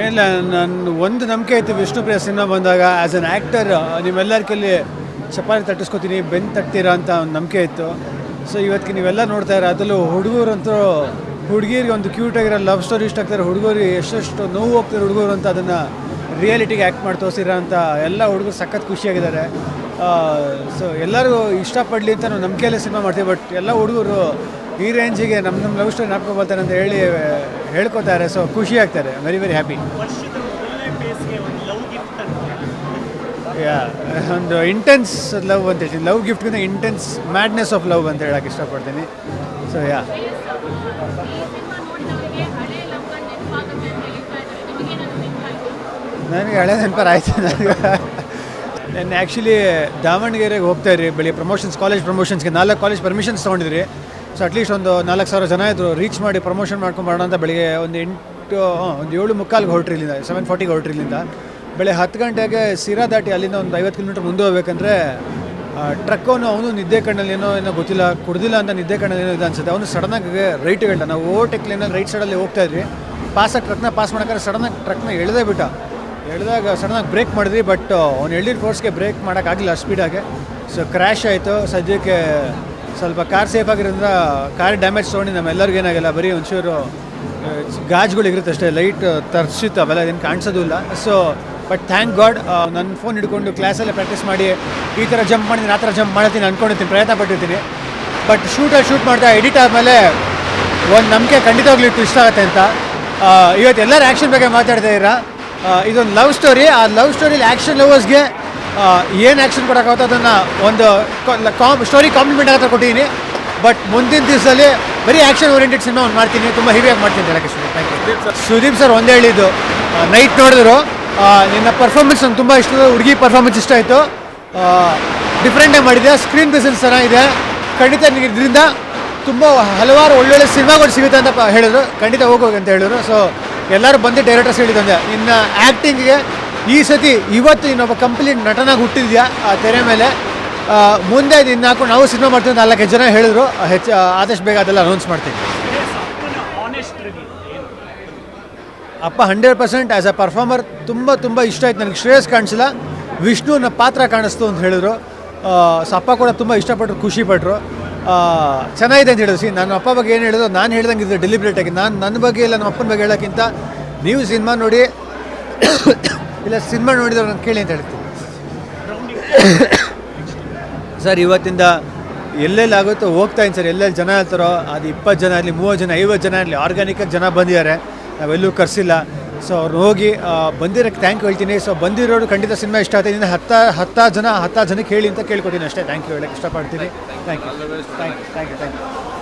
ಏನಿಲ್ಲ ನನ್ನ ಒಂದು ನಂಬಿಕೆ ಐತಿ ವಿಷ್ಣುಪ್ರಿಯ ಸಿನಿಮಾ ಬಂದಾಗ ಆ್ಯಸ್ ಅನ್ ಆ್ಯಕ್ಟರ್ ನೀವೆಲ್ಲರ ಕೈಲಿ ಚಪಾತಿ ತಟ್ಟಿಸ್ಕೊತೀನಿ, ಬೆನ್ನು ತಟ್ತೀರಾ ಅಂತ ಒಂದು ನಂಬಿಕೆ ಇತ್ತು. ಸೊ ಇವತ್ತಿಗೆ ನೀವೆಲ್ಲ ನೋಡ್ತಾ ಇರೋ ಅದರಲ್ಲೂ ಹುಡುಗರಂತೂ ಹುಡುಗಿರಿಗೆ ಒಂದು ಕ್ಯೂಟ್ ಆಗಿರೋ ಲವ್ ಸ್ಟೋರಿ ಇಷ್ಟ ಆಗ್ತಾರೆ ಹುಡುಗರಿಗೆ ಎಷ್ಟೆಷ್ಟು ನೋವು ಹೋಗ್ತಾರೆ ಹುಡುಗರು ಅಂತ ಅದನ್ನು ರಿಯಾಲಿಟಿಗೆ ಆ್ಯಕ್ಟ್ ಮಾಡಿ ತೋರಿಸಿರ ಅಂತ ಎಲ್ಲ ಹುಡುಗರು ಸಖತ್ ಖುಷಿಯಾಗಿದ್ದಾರೆ ಸೊ ಎಲ್ಲರಿಗೂ ಇಷ್ಟಪಡಲಿ ಅಂತ ನಾವು ನಂಬಿಕೆಯಲ್ಲೇ ಸಿನಿಮಾ ಮಾಡ್ತೀವಿ ಬಟ್ ಎಲ್ಲ ಹುಡುಗರು ಈ ರೇಂಜಿಗೆ ನಮ್ಮ ನಮ್ಮ ಲವ್ ಸ್ಟೋರಿ ನಾಪ್ಕೊಬೋತಾರೆ ಅಂತ ಹೇಳಿ ಹೇಳ್ಕೊತಾರೆ. ಸೊ ಖುಷಿ ಆಗ್ತಾರೆ. ವೆರಿ ವೆರಿ ಹ್ಯಾಪಿ ಯಾ, ಒಂದು ಇಂಟೆನ್ಸ್ ಲವ್ ಅಂತ ಹೇಳಿ ಲವ್ ಗಿಫ್ಟ್ಗಿಂತ ಇಂಟೆನ್ಸ್ ಮ್ಯಾಡ್ನೆಸ್ ಆಫ್ ಲವ್ ಅಂತ ಹೇಳಕ್ಕೆ ಇಷ್ಟಪಡ್ತೀನಿ. So yeah. ನನಗೆ ಹಳೆ ನೆನಪರ್ ಆಯಿತು. ನನಗೆ ನಾನು ಆ್ಯಕ್ಚುಲಿ ದಾವಣಗೆರೆಗೆ ಹೋಗ್ತಾ ಇರಿ ಬೆಳಿಗ್ಗೆ ಪ್ರಮೋಷನ್ಸ್ ಕಾಲೇಜ್ ಪ್ರಮೋಷನ್ಸ್ಗೆ ನಾಲ್ಕು ಕಾಲೇಜ್ ಪರ್ಮಿಷನ್ಸ್ ತೊಗೊಂಡಿದ್ರಿ. ಸೊ ಅಟ್ಲೀಸ್ಟ್ ಒಂದು ನಾಲ್ಕು ಸಾವಿರ ಜನ ಇದ್ದರು ರೀಚ್ ಮಾಡಿ ಪ್ರಮೋಷನ್ ಮಾಡ್ಕೊಂಡು ಮಾಡೋಣ ಅಂತ ಬೆಳಿಗ್ಗೆ ಒಂದು ಎಂಟು ಒಂದು ಏಳು ಮುಕ್ಕಾಲ್ಗೆ ಹೊರಟ್ರಿ ಇಲ್ಲಿಂದ ಸೆವೆನ್ ಫಾರ್ಟಿಗೆ ಹೊರಟ್ರಿ ಇಲ್ಲಿಂದ ಬೆಳಿಗ್ಗೆ ಹತ್ತು ಗಂಟೆಗೆ ಸಿರಾ ದಾಟಿ ಅಲ್ಲಿಂದ ಒಂದು ಐವತ್ತು ಕಿಲೋಮೀಟ್ರ್ ಮುಂದೆ ಹೋಗ್ಬೇಕಂದ್ರೆ ಟ್ರಕ್ ಅವನು ನಿದ್ದೆ ಕಣ್ಣಲ್ಲಿ ಏನೋ ಏನೋ ಗೊತ್ತಿಲ್ಲ, ಕುಡ್ದಿಲ್ಲ ಅಂತ ನಿದ್ದೆ ಕಣ್ಣಲ್ಲಿ ಏನೋ ಇದೆ ಅನ್ಸುತ್ತೆ. ಅವನು ಸಡನ್ನಾಗಿ ರೈಟ್ ಹೇಳ್ದ ನಾವು ಓವರ್ಟೇಕ್ ಲೈನಲ್ಲಿ ರೈಟ್ ಸೈಡಲ್ಲಿ ಹೋಗ್ತಾ ಇದ್ವಿ. ಪಾಸಾಗಿ ಟ್ರಕ್ನ ಪಾಸ್ ಮಾಡೋಕ್ಕೆ ಸಡನ್ನಾಗಿ ಟ್ರಕ್ನ ಎಳೆದೇ ಬಿಟ್ಟ. ಎಳೆದಾಗ ಸಡನ್ನಾಗಿ ಬ್ರೇಕ್ ಮಾಡಿದ್ವಿ ಬಟ್ ಅವ್ನು ಎಳ್ದಿದ್ದ ಫೋರ್ಸ್ಗೆ ಬ್ರೇಕ್ ಮಾಡೋಕ್ಕಾಗಲಿಲ್ಲ ಸ್ಪೀಡಾಗೆ ಸೊ ಕ್ರ್ಯಾಶ್ ಆಯಿತು. ಸದ್ಯಕ್ಕೆ ಸ್ವಲ್ಪ ಕಾರ್ ಸೇಫ್ ಆಗಿರೋದ್ರಿಂದ ಕಾರ್ ಡ್ಯಾಮೇಜ್ ತೊಗೊಂಡು ನಮ್ಮೆಲ್ಲರಿಗೂ ಏನಾಗಿಲ್ಲ, ಬರೀ ಒಂಚೂರು ಗಾಜ್ಗಳಿಗಿರುತ್ತೆ ಅಷ್ಟೇ ಲೈಟ್ ತರ್ಸಿತ್ತು, ಅವೆಲ್ಲ ಏನು ಕಾಣಿಸೋದು ಇಲ್ಲ. ಸೊ ಬಟ್ ಥ್ಯಾಂಕ್ ಗಾಡ್ ನನ್ನ ಫೋನ್ ಹಿಡ್ಕೊಂಡು ಕ್ಲಾಸಲ್ಲೇ ಪ್ರಾಕ್ಟೀಸ್ ಮಾಡಿ, ಈ ಥರ ಜಂಪ್ ಮಾಡಿದ್ದೀನಿ ಆ ಥರ ಜಂಪ್ ಮಾಡ್ತೀನಿ ಅಂದ್ಕೊಂಡಿರ್ತೀನಿ ಪ್ರಯತ್ನ ಪಟ್ಟಿರ್ತೀನಿ. ಬಟ್ ಶೂಟಲ್ಲಿ ಶೂಟ್ ಮಾಡ್ತಾ ಎಡಿಟ್ ಆದಮೇಲೆ ಒಂದು ನಂಬಿಕೆ ಖಂಡಿತವಾಗ್ಲೂ ಇಷ್ಟ ಆಗುತ್ತೆ ಅಂತ. ಇವತ್ತು ಎಲ್ಲರೂ ಆ್ಯಕ್ಷನ್ ಬಗ್ಗೆ ಮಾತಾಡ್ತಾ ಇದ್ದೀರಾ? ಇದೊಂದು ಲವ್ ಸ್ಟೋರಿ ಆ ಲವ್ ಸ್ಟೋರಿಲಿ ಆ್ಯಕ್ಷನ್ ಲವರ್ಸ್ಗೆ ಏನು ಆ್ಯಕ್ಷನ್ ಕೊಡೋಕ್ಕಾಗುತ್ತೆ ಅದನ್ನು ಒಂದು ಕಾಮ್ ಸ್ಟೋರಿ ಕಾಂಪ್ಲಿಮೆಂಟ್ ಆಗತ್ತೆ ಕೊಟ್ಟಿದ್ದೀನಿ ಬಟ್ ಮುಂದಿನ ದಿವಸದಲ್ಲಿ ಬರೀ ಆ್ಯಕ್ಷನ್ ಓರಿಯೆಂಟೆಡ್ ಸಿನಿಮಾ ಒಂದು ಮಾಡ್ತೀನಿ. ತುಂಬ ಹೆವಿಯಾಗಿ ಮಾಡ್ತೀನಿ ಹೇಳಕ್ಕೆ ಥ್ಯಾಂಕ್ ಯು ಸುದೀಪ್ ಸರ್. ಒಂದೇ ಹೇಳಿದ್ದು. ನೈಟ್ ನೋಡಿದ್ರು. ನಿನ್ನ ಪರ್ಫಾರ್ಮೆನ್ಸ್ ನಂಗೆ ತುಂಬ ಇಷ್ಟ. ಹುಡುಗಿ ಪರ್ಫಾರ್ಮೆನ್ಸ್ ಇಷ್ಟ ಆಯಿತು. ಡಿಫ್ರೆಂಟಾಗಿ ಮಾಡಿದೆ. ಸ್ಕ್ರೀನ್ ಪ್ರೆಸೆನ್ಸ್ ಚೆನ್ನಾಗಿದೆ. ಖಂಡಿತ ನಿಮಗೆ ಇದರಿಂದ ತುಂಬ ಹಲವಾರು ಒಳ್ಳೊಳ್ಳೆ ಸಿನಿಮಾಗಳು ಸಿಗುತ್ತೆ ಅಂತ ಹೇಳಿದ್ರು. ಖಂಡಿತ ಹೋಗೋಗಿ ಅಂತ ಹೇಳಿದ್ರು. ಸೊ ಎಲ್ಲರೂ ಬಂದು ಡೈರೆಕ್ಟರ್ಸ್ ಹೇಳಿದಂದೆ ಇನ್ನು ಆ್ಯಕ್ಟಿಂಗ್ಗೆ ಈ ಸತಿ ಇವತ್ತು ಇನ್ನೊಬ್ಬ ಕಂಪ್ಲೀಟ್ ನಟನಾಗಿ ಹುಟ್ಟಿದ್ಯಾ ಆ ತೆರೆ ಮೇಲೆ. ಮುಂದೆ ನಿನ್ನ ಹಾಕೊಂಡು ನಾವು ಸಿನಿಮಾ ಮಾಡ್ತೀವಿ ನಾಲ್ಕೈದು ಜನ ಹೇಳಿದ್ರು. ಹೆಚ್ಚು ಆದಷ್ಟು ಬೇಗ ಅದೆಲ್ಲ ಅನೌನ್ಸ್ ಮಾಡ್ತೀನಿ. ಅಪ್ಪ hundred percent as a performer ತುಂಬ ತುಂಬ ಇಷ್ಟ ಆಯ್ತು ನನಗೆ. ಶ್ರೇಯಸ್ ಕಾಣಿಸಿಲ್ಲ. ವಿಷ್ಣುವಿನ ಪಾತ್ರ ಕಾಣಿಸ್ತು ಅಂತ ಹೇಳಿದ್ರು. ಸೊ ಅಪ್ಪ ಕೂಡ ತುಂಬ ಇಷ್ಟಪಟ್ಟರು ಖುಷಿಪಟ್ಟರು ಚೆನ್ನಾಗಿದೆ ಅಂತ ಹೇಳಿದ್ರು. ಸಿ ನನ್ನ ಅಪ್ಪ ಬಗ್ಗೆ ಏನು ಹೇಳಿದ್ರು, ನಾನು ಹೇಳ್ದಂಗೆ ಇದು ಡೆಲಿಬ್ರೇಟಾಗಿ ನಾನು ನನ್ನ ಬಗ್ಗೆ ಇಲ್ಲ, ನಮ್ಮ ಅಪ್ಪನ ಬಗ್ಗೆ ಹೇಳೋಕ್ಕಿಂತ ನೀವು ಸಿನಿಮಾ ನೋಡಿ ಇಲ್ಲ, ಸಿನಿಮಾ ನೋಡಿದವ್ರು ನಾನು ಕೇಳಿ ಅಂತ ಹೇಳ್ತೀನಿ. ಸರ್, ಇವತ್ತಿಂದ ಎಲ್ಲೆಲ್ಲಿ ಆಗುತ್ತೋ ಹೋಗ್ತಾ ಇದ್ದೀನಿ ಸರ್. ಎಲ್ಲೆಲ್ಲಿ ಜನ ಇರ್ತಾರೋ ಅದು ಇಪ್ಪತ್ತು ಜನ ಇರಲಿ ಮೂವತ್ತು ಜನ, ಐವತ್ತು ಜನ ಇರಲಿ ಆರ್ಗ್ಯಾನಿಕ್ ಜನ ಬಂದಿದ್ದಾರೆ. ನಾವೆಲ್ಲೂ ಕರೆಸಿಲ್ಲ. ಸೊ ಅವ್ರು ಹೋಗಿ ಬಂದಿರೋಕ್ಕೆ ಥ್ಯಾಂಕ್ ಯು ಹೇಳ್ತೀನಿ. ಸೊ ಬಂದಿರೋರು ಖಂಡಿತ ಸಿನಿಮಾ ಇಷ್ಟ ಆಗ್ತೀನಿ ಇನ್ನು ಹತ್ತ ಹತ್ತಾರು ಜನ ಹತ್ತಾರು ಜನಕ್ಕೆ ಹೇಳಿ ಅಂತ ಕೇಳ್ಕೊತೀನಿ ಅಷ್ಟೇ. ಥ್ಯಾಂಕ್ ಯು ಹೇಳಕ್ಕೆ ಇಷ್ಟಪಡ್ತೀನಿ. Thank thank you thank you thank you